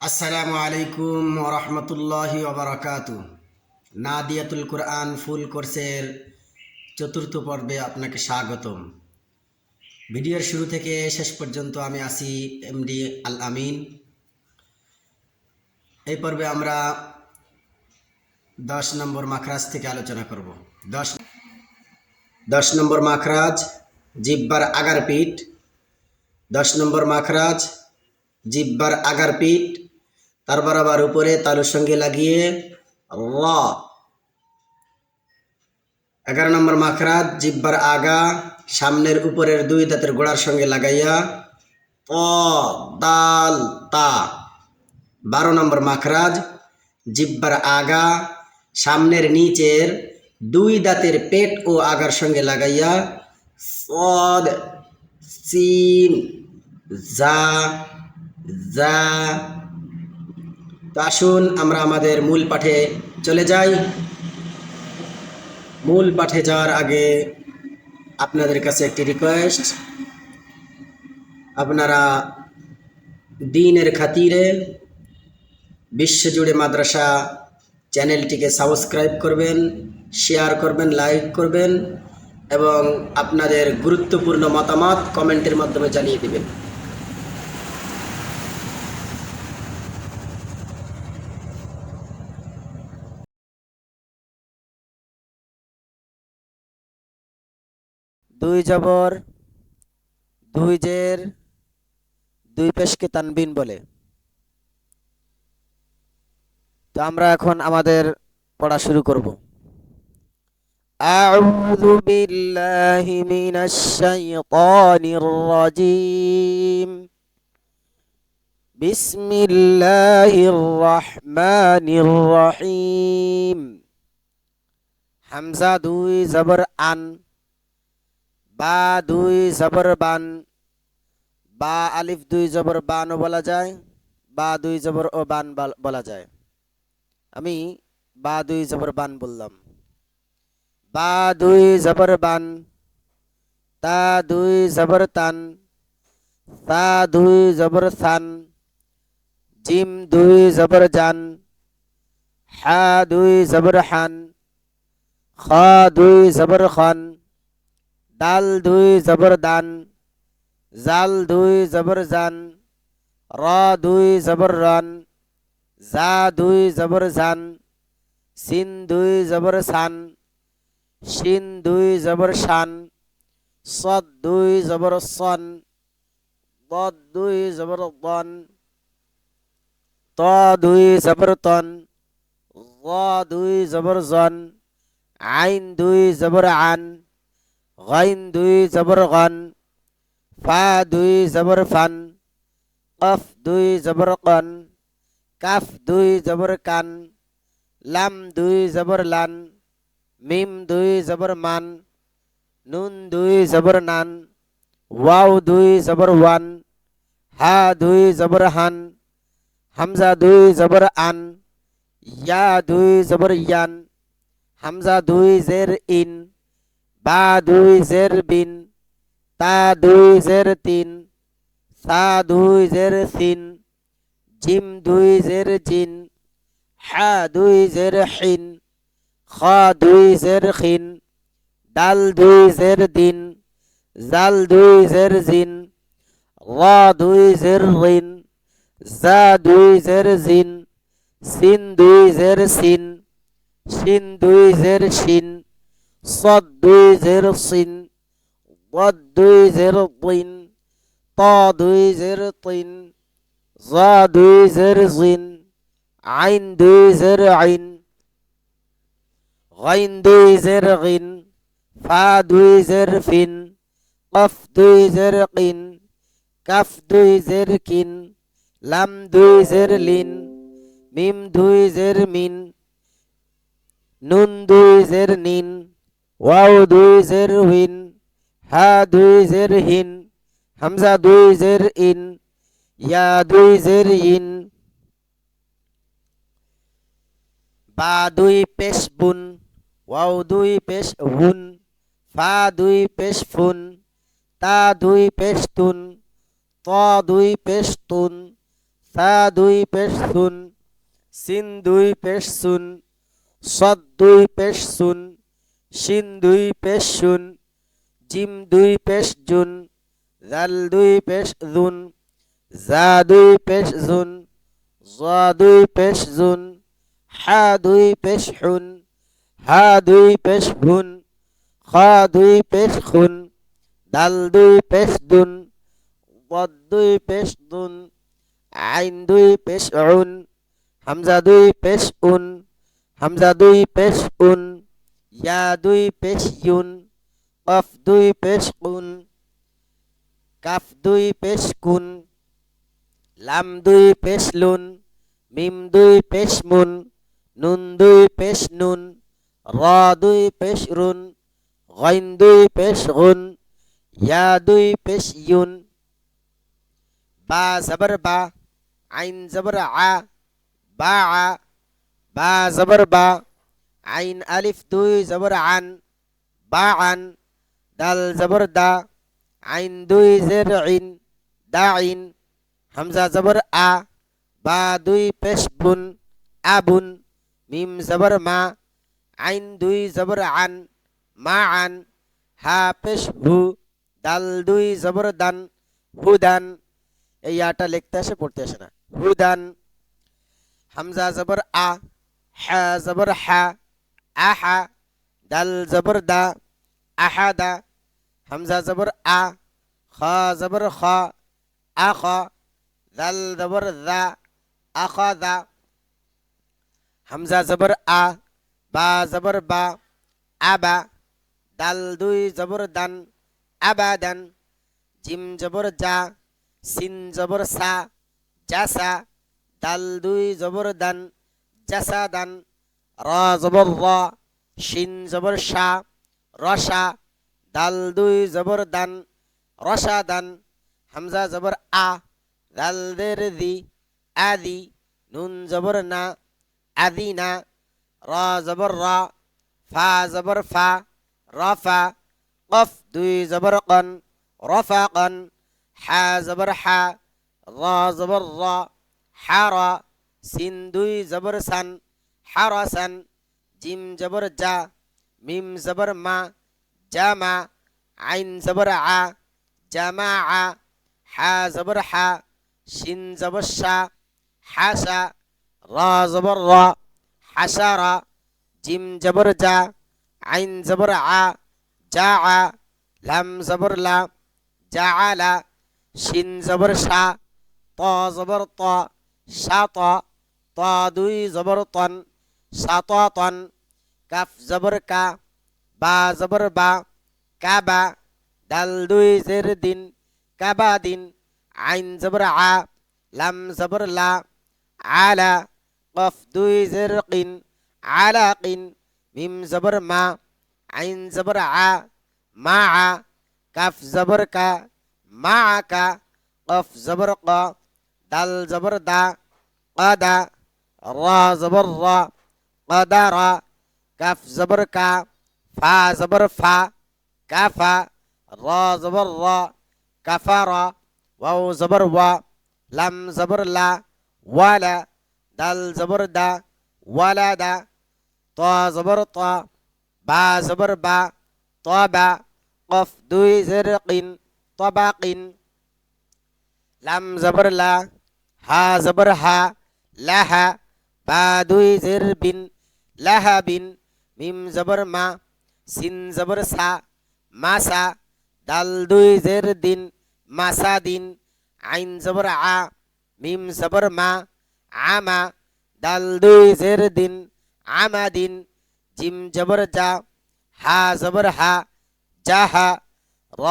আসসালামু আলাইকুম রহমতুল্লাহি ওবরাকাত। নাদিয়াতুল কোরআন ফুল কোর্সের চতুর্থ পর্বে আপনাকে স্বাগতম। ভিডিওর শুরু থেকে শেষ পর্যন্ত আমি আসি এমডি আল আমিন। এই পর্বে আমরা দশ নম্বর মাখরাজ থেকে আলোচনা করব। দশ দশ নম্বর মাখরাজ, জিব্বার আগার পিঠ দশ নম্বর মাখরাজ, জিব্বার আগার পিঠ তার আবার উপরে তালুর সঙ্গে লাগিয়ে র এগারো নম্বর মাখরাত জিব্বার আগা, সামনের উপরের দুই দাঁতের গোড়ার সঙ্গে লাগাইয়া প দাল তা। বারো নম্বর মাখরাজ, জিব্বার আগা, সামনের নিচের দুই দাঁতের পেট ও আগার সঙ্গে লাগাইয়া, সদ সিন যা যা তো আসুন আমরা আমাদের মূল পাঠে চলে যাই। মূল পাঠে যাওয়ার আগে আপনাদের কাছে একটি রিকোয়েস্ট আপনারা দিনের খাতিরে বিশ্বজুড়ে মাদ্রাসা চ্যানেলটিকে সাবস্ক্রাইব করবেন শেয়ার করবেন লাইক করবেন এবং আপনাদের গুরুত্বপূর্ণ মতামত কমেন্টের মাধ্যমে জানিয়ে দেবেন। দুই জবর দুই জের দুই পেশকে তানবিন বলে তো আমরা এখন আমাদের পড়া শুরু করব أعوذ بالله من الشيطان الرجيم بسم الله الرحمن الرحيم হামজা দুই জবর আন বা দুই জবর বান বা আলিফ দুই জবর বানও বলা যায় বা দুই জবর ও বান বলা যায় আমি বা দুই জবর বান বললাম বা দুই জবর বান তা দুই জবর তান তা দুই জবর সান জিম দুই জবর জান হা দুই জবর হান খ দুই জবর খান ডাল দুই জবর দান জাল দুই জবর জান র দুই জবর রান জা দুই জবর জান সিন দুই জবর সান শিন দুই জবর শান সদ দুই জবর সন দ দুই জবর দন ত দুই জবর তন দুই জবর জন আইন দুই জবর আন গাইন দুই জবর গান ফা দুই জবর ফান কফ দুই জবর কন কাফ দুই জবর কান লাম দুই জবর লান মিম দুই জবর মান নুন দুই জবর নান ওয়াও দুই জবর ওয়ান হা দুই জবর হান হামজা দুই জবর আন ইয়া দুই জবর ইয়ান হামজা দুই জের ইন বা দুই জের বিন তা দুই জের তিন সা দুই জের সিন জিম দুই জের জিন হা দুই জের হিন খ দুই জের খিন ডাল দুই জের দিন জাল দুই জের জিন র দুই জের রিন জা দুই জের জিন সিন দুই জের সিন শিন দুই জের শিন صد দুই জের সিন ضد দুই জের তিন ত দুই জের তিন জা দুই জের জিন আইন দুই জের আইন গাইন দুই জের গিন ফা দুই জের ফিন কফ দুই জের কিন কাফ দুই জের কিন লাম দুই জের লিন মিম দুই জের মিন নুন দুই জের নিন ওয়াও দুই জের হুইন, হা দুই জের হিন, হামজা দুই জের ইন, ইয়া দুই জের ইন। বা দুই পেশ বুন, ওয়াও দুই পেশ হুন, ফা দুই পেশ ফুন, তা দুই পেশ তুন, ত দুই পেশ তুন, সা দুই পেশ সুন, সিন দুই পেশ সুন, সদ দুই পেশ সুন শিন দুই পেশ শুন জিম দুই পেশ জুন জাল দুই পেশ জুন জা দুই পেশ জুন জা দুই পেশ জুন হা দুই পেশ হুন হা দুই পেশ হুন খা দুই পেশ খুন দাল দুই পেশ দুন বদ দুই পেশ দুন আইন দুই পেশ উন হামজা দুই পেশ উন হামজা দুই পেশ উন ইয়া দুই পেশ ইউন কফ দুই পেশ কুন কাফ দুই পেশ কুন লাম দুই পেশ লুন মিম দুই পেশ মুন নুন দুই পেশ নুন র দুই পেশ রুন গইন দুই পেশ গুন ইয়া দুই পেশ ইউন বা জবর বা আইন জবর আ বা আ বা জবর বা আইন আলিফ দুই জবর আন বা আন দাল জবর দা আইন দুই জের ইন দা ইন হামজা জবর আ বা দুই পেশ বুন আবুন মিম জবর মা আইন দুই জবর আন মা আন হা পেশ হু দাল দুই জবর দান হুদান এই আটা লিখতে আসে, পড়তে আসে না। হুদান হামজা জবর আ হা জবর হা আহা দাল জবর দা আহাদা হামজা জবর আ খা জবর খ আখ দাল জবর দা আখাদা হামজা জবর আ বা জবর বা আবা দাল দুই জবর দান আবাদান জিম জবর যা সিন জবর সা জাসা দাল দুই জবর দান জাসা দান র জবর র, শিন জবর শা, রসা, দাল দুই জবর দান, রসা দান, হামজা জবর আ দাল দের দি, আদি, নুন জবর না আদিনা র জবর র, ফা জবর ফা রফা কফ দুই জবর কন রফা কন, হা জবর হা, র জবর র হারা সিন দুই জবর সান হারাসান জিম জবর জা মিম জবর মা জামা আইন জবর আ জামা আ হা জবর হা শিন জবর শা হাসা রা জবর র হাসারা জিম জবর জা আইন জবর আ জা আ লাম জবর লা জা আলা শিন জবর শা ত জবর ত শাত ত দুই জবর তন শাত তন কাফ জবর কা বা জবর বা কাবা দাল দুই জের দিন কাবা দিন আইন জবর আ লাম জবর লা আলা কফ দুই জের কিন আলা কিন মিম জবর মা আইন জবর আ মা আ কাফ জবর কা মা কা কফ জবর ক দাল জবর দা قدا را زبر مدارا كف زبر كا فا زبر فا كفا را زبر را كفارا واو زبر وا لم زبر لا ولا دل زبر دا ولا دا طا زبر طا با زبر با طابع قف دوي زرق طباق لم زبر لا ها زبر ها لها با دوي زرب বিন লাহা বিন মিম জবর মা, সিন জবর সা মাসা দাল দুই জের দিন মাসা দিন, আইন জবর আ, মিম জবর মা আমা দাল দুই জের দিন আমা দিন, জিম জবর যা হা জবর হা জাহা র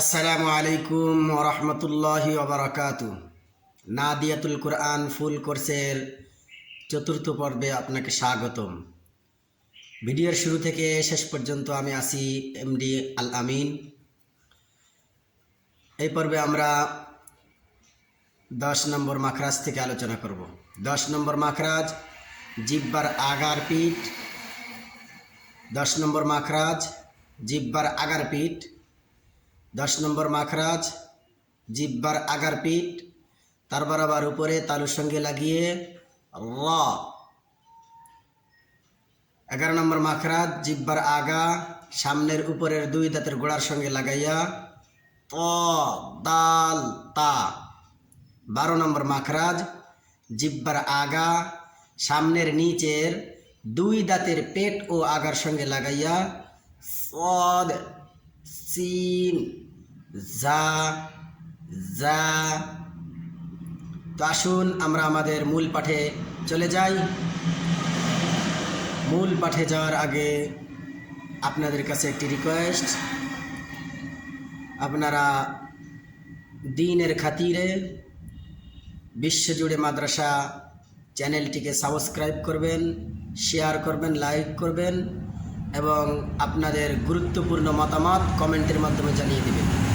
আসসালামু আলাইকুম রহমতুল্লাহি ওবরাকাত নাদিয়াতুল কোরআন ফুল কোর্সের চতুর্থ পর্বে আপনাকে স্বাগতম। ভিডিওর শুরু থেকে শেষ পর্যন্ত আমি আসি এমডি আল আমিন। এই পর্বে আমরা দশ নম্বর মাখরাজ থেকে আলোচনা করব। দশ নম্বর মাখরাজ, জিব্বার আগার পিঠ। দশ নম্বর মাখরাজ, জিব্বার আগার পিঠ। দশ নম্বর মাখরাজ, জিব্বার আগার পিঠ তার বরাবর উপরে তালুর সঙ্গে লাগিয়ে র এগারো নম্বর মাখরাজ, জিব্বার আগা, সামনের উপরের দুই দাঁতের গোড়ার সঙ্গে লাগাইয়া ত দাল তা। বারো নম্বর মাখরাজ, জিব্বার আগা, সামনের নিচের দুই দাঁতের পেট ও আগার সঙ্গে লাগাইয়া, সদ। সিন, জা জা। তো আসুন আমরা আমাদের মূল পাঠে চলে যাই। মূল পাঠে যাওয়ার আগে আপনাদের কাছে একটি রিকোয়েস্ট আপনারা দিনের খাতিরে বিশ্বজুড়ে মাদ্রাসা চ্যানেলটিকে সাবস্ক্রাইব করবেন শেয়ার করবেন লাইক করবেন। এবং আপনাদের গুরুত্বপূর্ণ মতামত কমেন্টের মাধ্যমে জানিয়ে দেবেন।